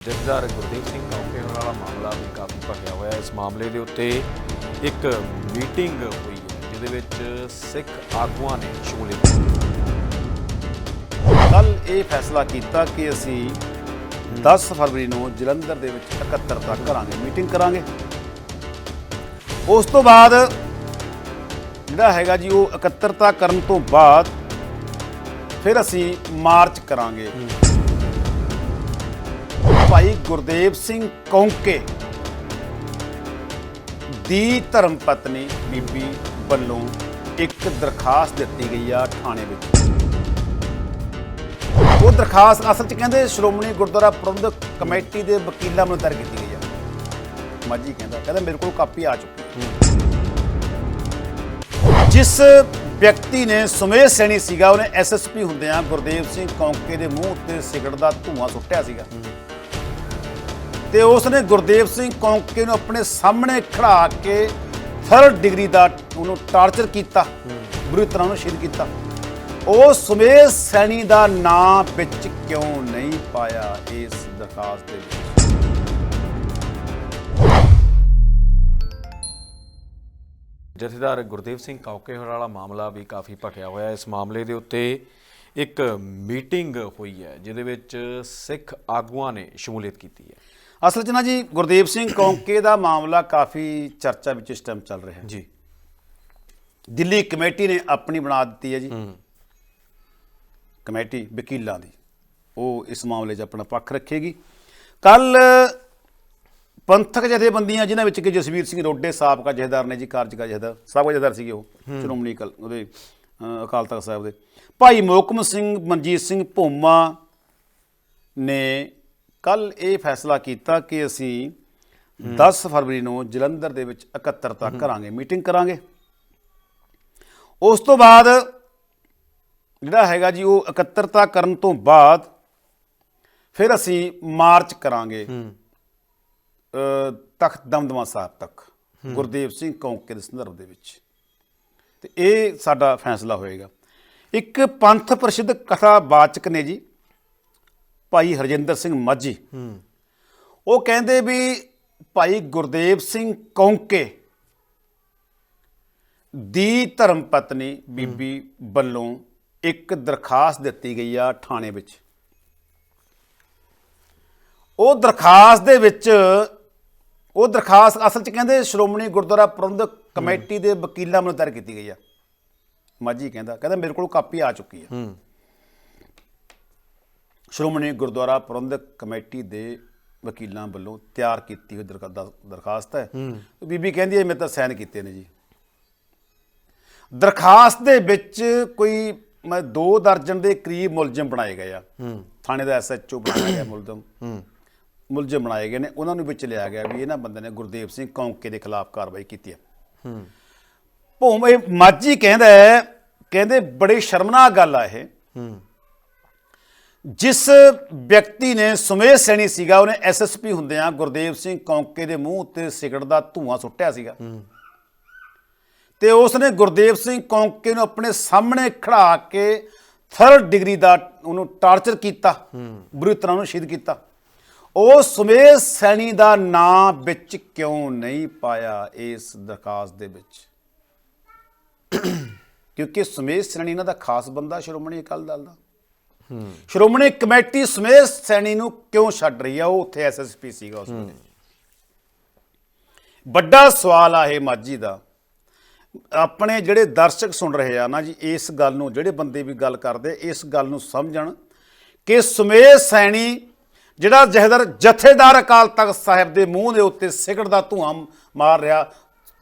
ਜਥੇਦਾਰ ਗੁਰਦੀਪ ਸਿੰਘ ਕੌਂਕੇ ਵਾਲਾ ਮਾਮਲਾ ਵੀ ਕਾਫੀ ਭਖਿਆ ਹੋਇਆ ਇਸ ਮਾਮਲੇ ਦੇ ਉੱਤੇ ਇੱਕ ਮੀਟਿੰਗ ਹੋਈ ਜਿਹਦੇ ਵਿੱਚ ਸਿੱਖ ਆਗੂਆਂ ਨੇ ਸ਼ਮੂਲੀਅਤ ਕੀਤੀ ਕੱਲ ਇਹ ਫੈਸਲਾ ਕੀਤਾ ਕਿ ਅਸੀਂ 10 ਫਰਵਰੀ ਨੂੰ ਜਲੰਧਰ ਦੇ ਵਿੱਚ ਇਕੱਤਰਤਾ ਕਰਾਂਗੇ, ਮੀਟਿੰਗ ਕਰਾਂਗੇ। ਉਸ ਤੋਂ ਬਾਅਦ ਜਿਹੜਾ ਹੈਗਾ ਜੀ, ਉਹ ਇਕੱਤਰਤਾ ਕਰਨ ਤੋਂ ਬਾਅਦ ਫਿਰ ਅਸੀਂ ਮਾਰਚ ਕਰਾਂਗੇ। ਭਾਈ ਗੁਰਦੇਵ ਸਿੰਘ ਕੌਂਕੇ ਦੀ ਧਰਮ ਪਤਨੀ ਬੀਬੀ ਵੱਲੋਂ ਇੱਕ ਦਰਖਾਸਤ ਦਿੱਤੀ ਗਈ ਆ ਥਾਣੇ ਵਿੱਚ। ਉਹ ਦਰਖਾਸਤ ਅਸਲ 'ਚ ਕਹਿੰਦੇ ਸ਼੍ਰੋਮਣੀ ਗੁਰਦੁਆਰਾ ਪ੍ਰਬੰਧਕ ਕਮੇਟੀ ਦੇ ਵਕੀਲਾਂ ਵੱਲੋਂ ਦਾਇਰ ਕੀਤੀ ਗਈ ਆ। ਮਾਜੀ ਕਹਿੰਦਾ ਕਹਿੰਦਾ ਮੇਰੇ ਕੋਲ ਕਾਪੀ ਆ ਚੁੱਕੀ ਜਿਸ ਵਿਅਕਤੀ ਨੇ ਸੁਮੇਧ ਸੈਣੀ ਸੀਗਾ, ਉਹਨੇ ਐਸਐਸਪੀ ਹੁੰਦਿਆਂ ਗੁਰਦੇਵ ਸਿੰਘ ਕੌਂਕੇ ਦੇ ਮੂੰਹ ਉੱਤੇ ਸਿਗਰਟ ਦਾ ਧੂਆਂ ਸੁੱਟਿਆ ਸੀਗਾ। ਤੇ ਉਸ ਨੇ ਗੁਰਦੇਵ ਸਿੰਘ ਕੌਂਕੇ ਨੂੰ ਆਪਣੇ ਸਾਹਮਣੇ ਖੜਾ ਕੇ ਥਰਡ ਡਿਗਰੀ ਦਾ ਉਹਨੂੰ ਟਾਰਚਰ ਕੀਤਾ, ਬੁਰੀ ਤਰ੍ਹਾਂ ਉਹਨੂੰ ਸ਼ਹੀਦ ਕੀਤਾ। ਉਹ ਸੁਮੇਧ ਸੈਣੀ ਦਾ ਨਾਂ ਵਿੱਚ ਕਿਉਂ ਨਹੀਂ ਪਾਇਆ ਇਸ ਦਰਖਾਸਤ ਦੇ ਵਿੱਚ? ਜਥੇਦਾਰ ਗੁਰਦੇਵ ਸਿੰਘ ਕੌਂਕੇ ਵਾਲਾ ਮਾਮਲਾ ਵੀ ਕਾਫੀ ਭਖਿਆ ਹੋਇਆ ਇਸ ਮਾਮਲੇ ਦੇ ਉੱਤੇ ਇੱਕ ਮੀਟਿੰਗ ਹੋਈ ਹੈ, ਜਿਹਦੇ ਵਿੱਚ ਸਿੱਖ ਆਗੂਆਂ ਨੇ ਸ਼ਮੂਲੀਅਤ ਕੀਤੀ ਹੈ। ਅਸਲ 'ਚ ਨਾ ਜੀ ਗੁਰਦੇਵ ਸਿੰਘ ਕੌਂਕੇ ਦਾ ਮਾਮਲਾ ਕਾਫੀ ਚਰਚਾ ਵਿੱਚ ਇਸ ਟਾਈਮ ਚੱਲ ਰਿਹਾ ਹੈ। ਜੀ। ਦਿੱਲੀ ਕਮੇਟੀ ਨੇ ਆਪਣੀ ਬਣਾ ਦਿੱਤੀ ਹੈ ਜੀ। ਕਮੇਟੀ ਵਕੀਲਾਂ ਦੀ। ਉਹ ਇਸ ਮਾਮਲੇ 'ਚ ਆਪਣਾ ਪੱਖ ਰੱਖੇਗੀ। ਕੱਲ ਪੰਥਕ ਜਥੇਬੰਦੀਆਂ ਜਿਨ੍ਹਾਂ ਵਿੱਚ ਕਿ ਜਸਵੀਰ ਸਿੰਘ ਰੋਡੇ ਸਾਬਕਾ ਜਥੇਦਾਰ ਨੇ ਜੀ ਕਾਰਜਕਾਰੀ ਜਥੇਦਾਰ ਸਾਬਕਾ ਜਥੇਦਾਰ ਸੀਗੇ ਉਹ ਸ਼੍ਰੋਮਣੀ ਅਕਾਲ ਉਹਦੇ ਅਕਾਲ ਤਖਤ ਸਾਹਿਬ ਦੇ। ਭਾਈ ਮੋਹਕਮ ਸਿੰਘ ਮਨਜੀਤ ਸਿੰਘ ਭੋਮਾ ਨੇ ਕੱਲ ਇਹ ਫੈਸਲਾ ਕੀਤਾ ਕਿ ਅਸੀਂ 10 ਫਰਵਰੀ ਨੂੰ ਜਲੰਧਰ ਦੇ ਵਿੱਚ ਇਕੱਤਰਤਾ ਕਰਾਂਗੇ ਮੀਟਿੰਗ ਕਰਾਂਗੇ। ਉਸ ਤੋਂ ਬਾਅਦ ਜਿਹੜਾ ਹੈਗਾ ਜੀ ਉਹ ਇਕੱਤਰਤਾ ਕਰਨ ਤੋਂ ਬਾਅਦ ਫਿਰ ਅਸੀਂ ਮਾਰਚ ਕਰਾਂਗੇ ਤਖਤ ਦਮਦਮਾ ਸਾਹਿਬ ਤੱਕ ਗੁਰਦੇਵ ਸਿੰਘ ਕੌਂਕੇ ਦੇ ਸੰਦਰਭ ਦੇ ਵਿੱਚ। ਤੇ ਇਹ ਸਾਡਾ ਫੈਸਲਾ ਹੋਏਗਾ। ਇੱਕ ਪੰਥ ਪ੍ਰਸਿੱਧ ਕਥਾਵਾਚਕ ਨੇ ਜੀ ਭਾਈ ਹਰਜਿੰਦਰ ਸਿੰਘ ਮਾਝੀ। ਉਹ ਕਹਿੰਦੇ ਵੀ ਭਾਈ ਗੁਰਦੇਵ ਸਿੰਘ ਕੌਂਕੇ ਦੀ ਧਰਮ ਪਤਨੀ ਬੀਬੀ ਵੱਲੋਂ ਇੱਕ ਦਰਖਾਸਤ ਦਿੱਤੀ ਗਈ ਆ ਥਾਣੇ ਵਿੱਚ। ਉਹ ਦਰਖਾਸਤ ਦੇ ਵਿੱਚ, ਉਹ ਦਰਖਾਸਤ ਅਸਲ 'ਚ ਕਹਿੰਦੇ ਸ਼੍ਰੋਮਣੀ ਗੁਰਦੁਆਰਾ ਪ੍ਰਬੰਧਕ ਕਮੇਟੀ ਦੇ ਵਕੀਲਾਂ ਵੱਲੋਂ ਦਾਇਰ ਕੀਤੀ ਗਈ ਆ। ਮਾਝੀ ਕਹਿੰਦਾ ਕਹਿੰਦਾ ਮੇਰੇ ਕੋਲ ਕਾਪੀ ਆ ਚੁੱਕੀ ਆ। ਸ਼੍ਰੋਮਣੀ ਗੁਰਦੁਆਰਾ ਪ੍ਰਬੰਧਕ ਕਮੇਟੀ ਦੇ ਵਕੀਲਾਂ ਵੱਲੋਂ ਤਿਆਰ ਕੀਤੀ ਹੋਈ ਦਰਖਾ- ਦਰ- ਦਰਖਾਸਤ ਹੈ। ਬੀਬੀ ਕਹਿੰਦੀ ਹੈ ਮੈਂ ਤਾਂ ਸਾਈਨ ਕੀਤੇ ਨੇ ਜੀ। ਦਰਖਾਸਤ ਦੇ ਵਿੱਚ ਕੋਈ ਮੈਂ ਦੋ ਦਰਜਨ ਦੇ ਕਰੀਬ ਮੁਲਜ਼ਮ ਬਣਾਏ ਗਏ ਆ। ਥਾਣੇ ਦਾ ਐਸਐਚਓ ਬਣਾਇਆ ਗਿਆ ਮੁਲਜ਼ਮ। ਮੁਲਜ਼ਮ ਬਣਾਏ ਗਏ ਨੇ। ਉਹਨਾਂ ਨੂੰ ਵਿੱਚ ਲਿਆ ਗਿਆ ਵੀ ਇਹਨਾਂ ਬੰਦੇ ਨੇ ਗੁਰਦੇਵ ਸਿੰਘ ਕੌਂਕੇ ਦੇ ਖਿਲਾਫ ਕਾਰਵਾਈ ਕੀਤੀ ਹੈ। ਭੂਮ ਮਾਝੀ ਕਹਿੰਦਾ ਹੈ ਕਹਿੰਦੇ ਬੜੀ ਸ਼ਰਮਨਾਕ ਗੱਲ ਆ ਇਹ। ਜਿਸ ਵਿਅਕਤੀ ਨੇ ਸੁਮੇਧ ਸੈਣੀ ਸੀਗਾ ਉਹਨੇ ਐਸਐਸਪੀ ਹੁੰਦਿਆਂ ਗੁਰਦੇਵ ਸਿੰਘ ਕੌਂਕੇ ਦੇ ਮੂੰਹ ਉੱਤੇ ਸਿਗਰਟ ਦਾ ਧੂਆਂ ਸੁੱਟਿਆ ਸੀਗਾ। ਤੇ ਉਸ ਨੇ ਗੁਰਦੇਵ ਸਿੰਘ ਕੌਂਕੇ ਨੂੰ ਆਪਣੇ ਸਾਹਮਣੇ ਖੜਾ ਕੇ ਥਰਡ ਡਿਗਰੀ ਦਾ ਉਹਨੂੰ ਟਾਰਚਰ ਕੀਤਾ ਬੁਰੀ ਤਰ੍ਹਾਂ ਉਹਨੂੰ ਸ਼ਹੀਦ ਕੀਤਾ। ਉਹ ਸੁਮੇਧ ਸੈਣੀ ਦਾ ਨਾਂ ਵਿੱਚ ਕਿਉਂ ਨਹੀਂ ਪਾਇਆ ਇਸ ਦਰਖਾਸਤ ਦੇ ਵਿੱਚ? ਕਿਉਂਕਿ ਸੁਮੇਧ ਸੈਣੀ ਇਹਨਾਂ ਦਾ ਖਾਸ ਬੰਦਾ ਸ਼੍ਰੋਮਣੀ ਅਕਾਲੀ ਦਲ ਦਾ। ਸ਼੍ਰੋਮਣੀ ਕਮੇਟੀ ਸਮੇਤ ਸੈਣੀ ਨੂੰ ਕਿਉਂ ਛੱਡ ਰਹੀ ਆ? ਉਹ ਉੱਥੇ ਐਸਐਸਪੀ ਸੀਗਾ ਉਸ ਵੇਲੇ। ਵੱਡਾ ਸਵਾਲ ਆ ਇਹ ਮਾਝੀ ਦਾ। ਆਪਣੇ ਜਿਹੜੇ ਦਰਸ਼ਕ ਸੁਣ ਰਹੇ ਆ ਨਾ ਜੀ, ਇਸ ਗੱਲ ਨੂੰ, ਜਿਹੜੇ ਬੰਦੇ ਵੀ ਗੱਲ ਕਰਦੇ, ਇਸ ਗੱਲ ਨੂੰ ਸਮਝਣ ਕਿ ਸਮੇਤ ਸੈਣੀ, ਜਿਹੜਾ ਜਹਦਰ ਜਥੇਦਾਰ ਅਕਾਲ ਤਖਤ ਸਾਹਿਬ ਦੇ ਮੂੰਹ ਦੇ ਉੱਤੇ ਸਿਗਰਟ ਦਾ ਧੂਆਂ ਮਾਰ ਰਿਹਾ,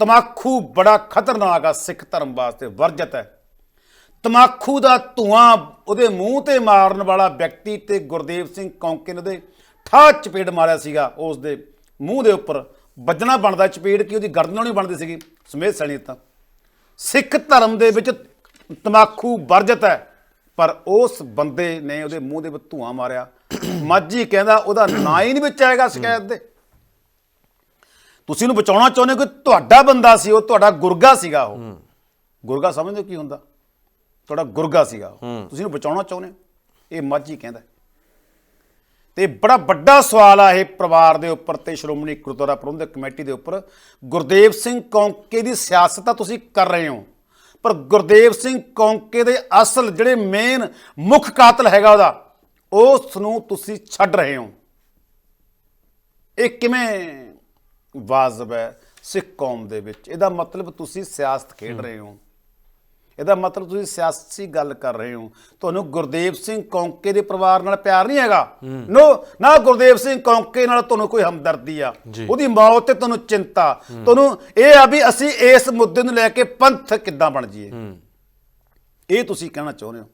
ਤਮਾਕੂ ਬੜਾ ਖਤਰਨਾਕ ਆ, ਸਿੱਖ ਧਰਮ ਵਾਸਤੇ ਵਰਜਤ ਹੈ। ਤਮਾਕੂ ਦਾ ਧੂਆਂ ਉਹਦੇ ਮੂੰਹ ਤੇ ਮਾਰਨ ਵਾਲਾ ਵਿਅਕਤੀ ਤੇ ਗੁਰਦੇਵ ਸਿੰਘ ਕੌਂਕੇ ਨੇ ਉਹਦੇ ਠਾਹ ਚਪੇੜ ਮਾਰਿਆ ਸੀਗਾ। ਉਸ ਦੇ ਮੂੰਹ ਦੇ ਉੱਪਰ ਵੱਜਣਾ ਬਣਦਾ ਚਪੇੜ ਕਿ ਉਹਦੀ ਗਰਦਨ ਨਹੀਂ ਬਣਦੀ ਸੀਗੀ? ਸਮੇਤ ਸੈਣੀ ਤਾਂ ਸਿੱਖ ਧਰਮ ਦੇ ਵਿੱਚ ਤਮਾਕੂ ਵਰਜਤ ਹੈ, ਪਰ ਉਸ ਬੰਦੇ ਨੇ ਉਹਦੇ ਮੂੰਹ ਦੇ ਵਿੱਚ ਧੂਆਂ ਮਾਰਿਆ। ਮਾਝੀ ਕਹਿੰਦਾ ਉਹਦਾ ਨਾਂ ਹੀ ਨਹੀਂ ਵਿੱਚ ਆਏਗਾ ਸ਼ਿਕਾਇਤ ਦੇ। ਤੁਸੀਂ ਉਹਨੂੰ ਬਚਾਉਣਾ ਚਾਹੁੰਦੇ ਹੋ ਕਿ ਤੁਹਾਡਾ ਬੰਦਾ ਸੀ, ਉਹ ਤੁਹਾਡਾ ਗੁਰਗਾ ਸੀਗਾ ਉਹ। ਗੁਰਗਾ ਸਮਝਦੇ ਹੋ ਕੀ ਹੁੰਦਾ? ਤੁਹਾਡਾ ਗੁਰਗਾ ਸੀਗਾ। ਤੁਸੀਂ ਉਹਨੂੰ ਬਚਾਉਣਾ ਚਾਹੁੰਦੇ ਹੋ? ਇਹ ਮਾਝੀ ਕਹਿੰਦਾ। ਤੇ ਬੜਾ ਵੱਡਾ ਸਵਾਲ ਆ ਇਹ ਪਰਿਵਾਰ ਦੇ ਉੱਪਰ ਤੇ ਸ਼੍ਰੋਮਣੀ ਗੁਰਦੁਆਰਾ ਪ੍ਰਬੰਧਕ ਕਮੇਟੀ ਦੇ ਉੱਪਰ। ਗੁਰਦੇਵ ਸਿੰਘ ਕੌਂਕੇ ਦੀ ਸਿਆਸਤ ਤਾਂ ਤੁਸੀਂ ਕਰ ਰਹੇ ਹੋ ਪਰ ਗੁਰਦੇਵ ਸਿੰਘ ਕੌਂਕੇ ਦੇ ਅਸਲ ਜਿਹੜੇ ਮੇਨ ਮੁੱਖ ਕਾਤਲ ਹੈਗਾ ਉਹਦਾ ਉਸ ਨੂੰ ਤੁਸੀਂ ਛੱਡ ਰਹੇ ਹੋ। ਇਹ ਕਿਵੇਂ ਵਾਜਬ ਹੈ ਸਿੱਖ ਕੌਮ ਦੇ ਵਿੱਚ? ਇਹਦਾ ਮਤਲਬ ਤੁਸੀਂ ਸਿਆਸਤ ਖੇਡ ਰਹੇ ਹੋ। ਇਹਦਾ ਮਤਲਬ ਤੁਸੀਂ ਸਿਆਸੀ ਗੱਲ ਕਰ ਰਹੇ ਹੋ। ਤੁਹਾਨੂੰ ਗੁਰਦੇਵ ਸਿੰਘ ਕੌਂਕੇ ਦੇ ਪਰਿਵਾਰ ਨਾਲ ਪਿਆਰ ਨਹੀਂ ਹੈਗਾ? ਨੋ ਨਾ ਗੁਰਦੇਵ ਸਿੰਘ ਕੌਂਕੇ ਨਾਲ ਤੁਹਾਨੂੰ ਕੋਈ ਹਮਦਰਦੀ ਆ। ਉਹਦੀ ਮੌਤ ਤੇ ਤੁਹਾਨੂੰ ਚਿੰਤਾ। ਤੁਹਾਨੂੰ ਇਹ ਆ ਵੀ ਅਸੀਂ ਇਸ ਮੁੱਦੇ ਨੂੰ ਲੈ ਕੇ ਪੰਥ ਕਿੱਦਾਂ ਬਣ ਜਾਈਏ। ਇਹ ਤੁਸੀਂ ਕਹਿਣਾ ਚਾਹੁੰਦੇ ਹੋ?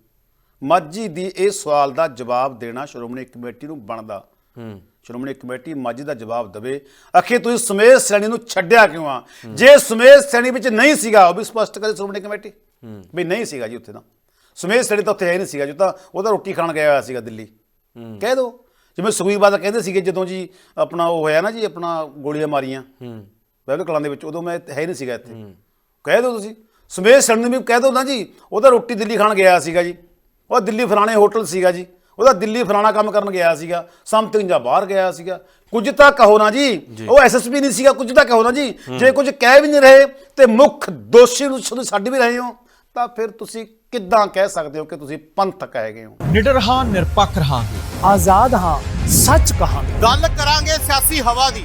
ਮਾਝੀ ਦੀ ਇਹ ਸਵਾਲ ਦਾ ਜਵਾਬ ਦੇਣਾ ਸ਼੍ਰੋਮਣੀ ਕਮੇਟੀ ਨੂੰ ਬਣਦਾ। ਹੂੰ। ਸ਼੍ਰੋਮਣੀ ਕਮੇਟੀ ਮਾਝੀ ਦਾ ਜਵਾਬ ਦੇਵੇ ਅਖੇ ਤੁਸੀਂ ਸੁਮੇਧ ਸੈਣੀ ਨੂੰ ਛੱਡਿਆ ਕਿਉਂ ਆ? ਜੇ ਸੁਮੇਧ ਸੈਣੀ ਵਿੱਚ ਨਹੀਂ ਸੀਗਾ ਉਹ ਵੀ ਸਪਸ਼ਟ ਕਰੇ ਸ਼੍ਰੋਮਣੀ ਕਮੇਟੀ। ਵੀ ਨਹੀਂ ਸੀਗਾ ਜੀ ਉੱਥੇ ਤਾਂ। ਸੁਮੇਧ ਸੈਣੀ ਤਾਂ ਉੱਥੇ ਹੈ ਨਹੀਂ ਸੀਗਾ ਜੋ ਤਾਂ ਉਹਦਾ ਰੋਟੀ ਖਾਣ ਗਿਆ ਹੋਇਆ ਸੀਗਾ ਦਿੱਲੀ। ਕਹਿ ਦੋ। ਜਿਵੇਂ ਸੁਖਬੀਰ ਬਾਦਲ ਕਹਿੰਦੇ ਸੀਗੇ ਜਦੋਂ ਜੀ ਆਪਣਾ ਉਹ ਹੋਇਆ ਨਾ ਜੀ ਆਪਣਾ ਗੋਲੀਆਂ ਮਾਰੀਆਂ। ਹੂੰ। ਬਹਿਬਲ ਕਲਾਂ ਦੇ ਵਿੱਚ ਉਦੋਂ ਮੈਂ ਹੈ ਹੀ ਨਹੀਂ ਸੀਗਾ ਇੱਥੇ। ਕਹਿ ਦਿਓ ਤੁਸੀਂ। ਸੁਮੇਧ ਸੈਣੀ ਨੂੰ ਵੀ ਕਹਿ ਦਿਓ ਨਾ ਜੀ ਉਹਦਾ ਰੋਟੀ ਦਿੱਲੀ ਖਾਣ ਗਿਆ ਸੀਗਾ ਜੀ। ਉਹ ਦਿੱਲੀ ਫਲਾਣੇ ਹੋਟਲ ਸੀਗਾ ਜੀ। ਉਹਦਾ ਦਿੱਲੀ ਫਲਾਣਾ ਕੰਮ ਕਰਨ ਗਿਆ ਸੀਗਾ ਸਮਥਿੰਗ ਜਾਂ ਬਾਹਰ ਗਿਆ ਸੀਗਾ। ਕੁਝ ਤਾਂ ਕਹੋ ਨਾ ਜੀ ਉਹ ਐਸਐਸਪੀ ਨਹੀਂ ਸੀਗਾ ਕੁਝ ਤਾਂ ਕਹੋ ਨਾ ਜੀ। ਜੇ ਕੁਝ ਕਹਿ ਵੀ ਨਹੀਂ ਰਹੇ ਤੇ ਮੁੱਖ ਦੋਸ਼ੀ ਨੂੰ ਛੱਡ ਵੀ ਰਹੇ ਹੋ ਤਾਂ ਫਿਰ ਤੁਸੀਂ ਕਿੱਦਾਂ ਕਹਿ ਸਕਦੇ ਹੋ ਕਿ ਤੁਸੀਂ ਪੰਥਕ ਹੈਗੇ ਹੋ? ਨਿਡਰ ਹਾਂ ਨਿਰਪੱਖ ਰਹਾਂਗੇ। ਆਜ਼ਾਦ ਹਾਂ ਸੱਚ ਕਹਾਂਗੇ। ਗੱਲ ਕਰਾਂਗੇ ਸਿਆਸੀ ਹਵਾ ਦੀ।